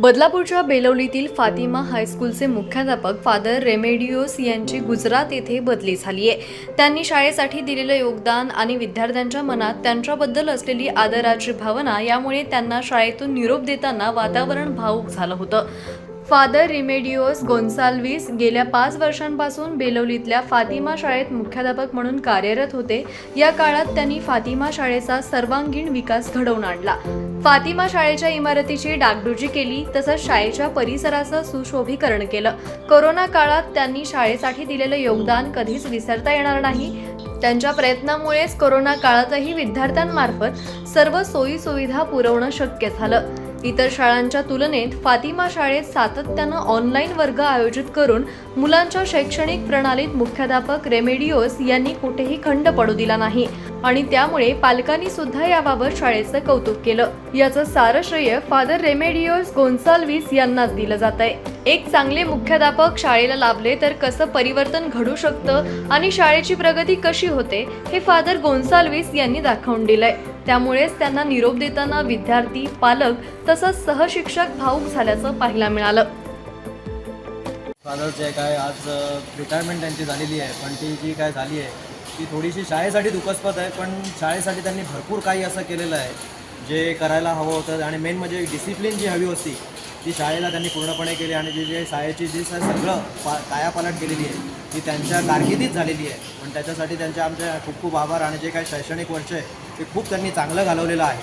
बदलापूरच्या बेलवलीतील फातिमा हायस्कूलचे मुख्याध्यापक फादर रेमेडिओस यांची गुजरात येथे बदली झाली आहे. त्यांनी शाळेसाठी दिलेलं योगदान आणि विद्यार्थ्यांच्या मनात त्यांच्याबद्दल असलेली आदराची भावना यामुळे त्यांना शाळेतून निरोप देताना वातावरण भावुक झालं होतं. फादर रिमेडिओस गोन्साल्विस गेल्या पाच वर्षांपासून बेलवलीतल्या फातिमा शाळेत मुख्याध्यापक म्हणून कार्यरत होते. या काळात त्यांनी फातिमा शाळेचा सर्वांगीण विकास घडवून आणला. फातिमा शाळेच्या इमारतीची डागडुजी केली तसंच शाळेच्या परिसराचं सुशोभीकरण केलं. कोरोना काळात त्यांनी शाळेसाठी दिलेलं योगदान कधीच विसरता येणार नाही. त्यांच्या प्रयत्नामुळेच कोरोना काळातही विद्यार्थ्यांमार्फत सर्व सोयी सुविधा पुरवणं शक्य झालं. इतर शाळांच्या तुलनेत फातिमा शाळेत सातत्यानं ऑनलाईन वर्ग आयोजित करून मुलांच्या शैक्षणिक प्रणालीत मुख्याध्यापक रेमेडिओस यांनी कुठेही खंड पडू दिला नाही. आणि त्यामुळे पालकांनी सुद्धा याबाबत शाळेचं कौतुक केलं. याचं सारं श्रेय फादर रेमेडिओस गोन्साल्विस यांनाच दिलं जात आहे एक चांगले मुख्याध्यापक शाळेला लाभले तर कसं परिवर्तन घडू शकतं आणि शाळेची प्रगती कशी होते हे फादर गोन्साल्विस यांनी दाखवून दिलंय. त्यामुळेच त्यांना निरोप देताना विद्यार्थी पालक तसंच सहशिक्षक भाऊक झाल्याचं पाहायला मिळालं. फादर जे काय आज रिटायरमेंट त्यांची झालेली आहे पण ती जी काय झाली आहे ती थोडीशी शाळेसाठी दुःखस्पद आहे पण शाळेसाठी त्यांनी भरपूर काही असं केलेलं आहे जे करायला हवं होतं. आणि मेन म्हणजे डिसिप्लिन जी हवी होती ती शाळेला त्यांनी पूर्णपणे केली आणि जी जे शाळेची जी सगळं पा कायापालट केलेली आहे ती त्यांच्या कारकिर्दीत झालेली आहे. पण त्याच्यासाठी त्यांचे आमचे खूप खूप आभार आणि जे काही शैक्षणिक वर्ष आहे ते खूप त्यांनी चांगलं घालवलेलं आहे.